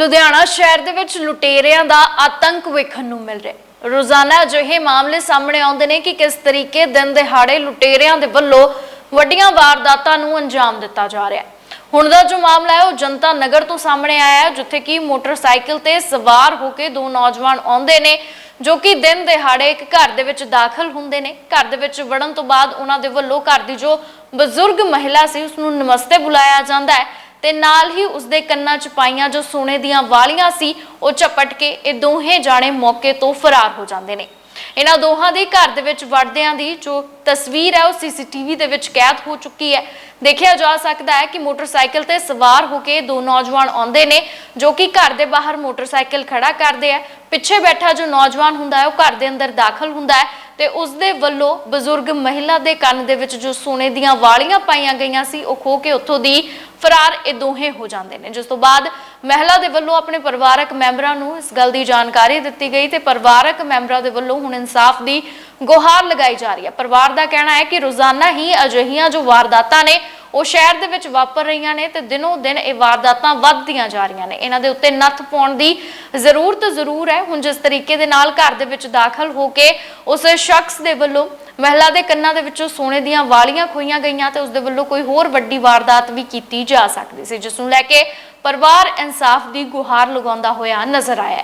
ਲੁਧਿਆਣਾ ਸ਼ਹਿਰ ਦੇ ਵਿੱਚ ਲੁਟੇਰਿਆਂ ਦਾ ਆਤੰਕ ਵੇਖਣ ਨੂੰ ਮਿਲ ਰਿਹਾ ਹੈ। ਰੋਜ਼ਾਨਾ ਅਜਿਹੇ ਮਾਮਲੇ ਸਾਹਮਣੇ ਆਉਂਦੇ ਨੇ ਕਿ ਕਿਸ ਤਰੀਕੇ ਦਿਨ ਦਿਹਾੜੇ ਲੁਟੇਰਿਆਂ ਦੇ ਵੱਲੋਂ ਵੱਡੀਆਂ ਵਾਰਦਾਤਾਂ ਨੂੰ ਅੰਜਾਮ ਦਿੱਤਾ ਜਾ ਰਿਹਾ ਹੈ। ਹੁਣ ਦਾ ਜੋ ਮਾਮਲਾ ਹੈ, ਉਹ ਜਨਤਾ ਨਗਰ ਤੋਂ ਸਾਹਮਣੇ ਆਇਆ ਹੈ, ਜਿੱਥੇ ਕਿ ਮੋਟਰਸਾਈਕਲ ਤੇ ਸਵਾਰ ਹੋ ਕੇ ਦੋ ਨੌਜਵਾਨ ਆਉਂਦੇ ਨੇ, ਜੋ ਕਿ ਦਿਨ ਦਿਹਾੜੇ ਇੱਕ ਘਰ ਦੇ ਵਿੱਚ ਦਾਖਲ ਹੁੰਦੇ ਨੇ। ਘਰ ਦੇ ਵਿੱਚ ਵੜਨ ਤੋਂ ਬਾਅਦ ਉਹਨਾਂ ਦੇ ਵੱਲੋਂ ਘਰ ਦੀ ਜੋ ਬਜ਼ੁਰਗ ਮਹਿਲਾ ਸੀ ਉਸ ਨੂੰ ਨਮਸਤੇ ਬੁਲਾਇਆ ਜਾਂਦਾ ਹੈ। ਤੇ ਨਾਲ ਹੀ ਉਸਦੇ ਕੰਨਾਂ 'ਚ ਪਾਈਆਂ ਜੋ ਸੋਨੇ ਦੀਆਂ ਵਾਲੀਆਂ ਸੀ, ਉਹ ਝਪਟ ਕੇ ਇਹ ਦੋਹੇ ਜਾਣੇ ਮੌਕੇ ਤੋਂ ਫਰਾਰ ਹੋ ਜਾਂਦੇ ਨੇ। ਇਹਨਾਂ ਦੋਹਾਂ ਦੀ ਘਰ ਦੇ ਵਿੱਚ ਵੜਦਿਆਂ ਦੀ ਜੋ ਤਸਵੀਰ ਹੈ, ਉਹ ਸੀਸੀਟੀਵੀ ਦੇ ਵਿੱਚ ਕੈਦ ਹੋ ਚੁੱਕੀ ਹੈ। ਦੇਖਿਆ ਜਾ ਸਕਦਾ ਹੈ ਕਿ ਮੋਟਰਸਾਈਕਲ ਤੇ ਸਵਾਰ ਹੋ ਕੇ ਦੋ ਨੌਜਵਾਨ ਆਉਂਦੇ ਨੇ, ਜੋ ਕਿ ਘਰ ਦੇ ਬਾਹਰ ਮੋਟਰਸਾਈਕਲ ਖੜਾ ਕਰਦੇ ਆ ਪਿੱਛੇ ਬੈਠਾ ਜੋ ਨੌਜਵਾਨ ਹੁੰਦਾ ਹੈ, ਉਹ ਘਰ ਦੇ ਅੰਦਰ ਦਾਖਲ ਹੁੰਦਾ ਹੈ ਤੇ ਉਸ ਦੇ ਵੱਲੋਂ ਬਜ਼ੁਰਗ ਮਹਿਲਾ ਦੇ ਕੰਨ ਦੇ ਵਿੱਚ ਜੋ ਸੋਨੇ ਦੀਆਂ ਵਾਲੀਆਂ ਪਾਈਆਂ ਗਈਆਂ ਸੀ, ਉਹ ਖੋ ਕੇ ਉੱਥੋਂ ਦੀ ਫਰਾਰ ਇਹ ਦੋਹੇ ਹੋ ਜਾਂਦੇ ਨੇ। ਜਿਸ ਤੋਂ ਬਾਅਦ ਮਹਿਲਾ ਦੇ ਵੱਲੋਂ ਆਪਣੇ ਪਰਿਵਾਰਕ ਮੈਂਬਰਾਂ ਨੂੰ ਇਸ ਗੱਲ ਦੀ ਜਾਣਕਾਰੀ ਦਿੱਤੀ ਗਈ ਤੇ ਪਰਿਵਾਰਕ ਮੈਂਬਰਾਂ ਦੇ ਵੱਲੋਂ ਹੁਣ ਇਨਸਾਫ ਦੀ ਗੁਹਾਰ ਲਗਾਈ ਜਾ ਰਹੀ ਹੈ। ਪਰਿਵਾਰ ਦਾ ਕਹਿਣਾ ਹੈ ਕਿ ਰੋਜ਼ਾਨਾ ਹੀ ਅਜਿਹੀਆਂ ਜੋ ਵਾਰਦਾਤਾਂ ਨੇ ਉਹ ਸ਼ਹਿਰ ਦੇ ਵਿੱਚ ਵਾਪਰ ਰਹੀਆਂ ਨੇ ਤੇ ਦਿਨੋਂ ਦਿਨ ਇਹ ਵਾਰਦਾਤਾਂ ਵੱਧਦੀਆਂ ਜਾ ਰਹੀਆਂ ਨੇ। ਇਹਨਾਂ ਦੇ ਉੱਤੇ ਨੱਥ ਪਾਉਣ ਦੀ ਜ਼ਰੂਰਤ ਜ਼ਰੂਰ ਹੈ। ਹੁਣ ਜਿਸ ਤਰੀਕੇ ਦੇ ਨਾਲ ਘਰ ਦੇ ਵਿੱਚ ਦਾਖਲ ਹੋ ਕੇ ਉਸ ਸ਼ਖਸ ਦੇ ਵੱਲੋਂ ਮਹਿਲਾ ਦੇ ਕੰਨਾਂ ਦੇ ਵਿੱਚੋਂ ਸੋਨੇ ਦੀਆਂ ਵਾਲੀਆਂ ਖੋਈਆਂ ਗਈਆਂ ਤੇ ਉਸ ਦੇ ਵੱਲੋਂ ਕੋਈ ਹੋਰ ਵੱਡੀ ਵਾਰਦਾਤ ਵੀ ਕੀਤੀ ਜਾ ਸਕਦੀ ਸੀ, ਜਿਸ ਨੂੰ ਲੈ ਕੇ ਪਰਿਵਾਰ ਇਨਸਾਫ ਦੀ ਗੁਹਾਰ ਲਗਾਉਂਦਾ ਹੋਇਆ ਨਜ਼ਰ ਆਇਆ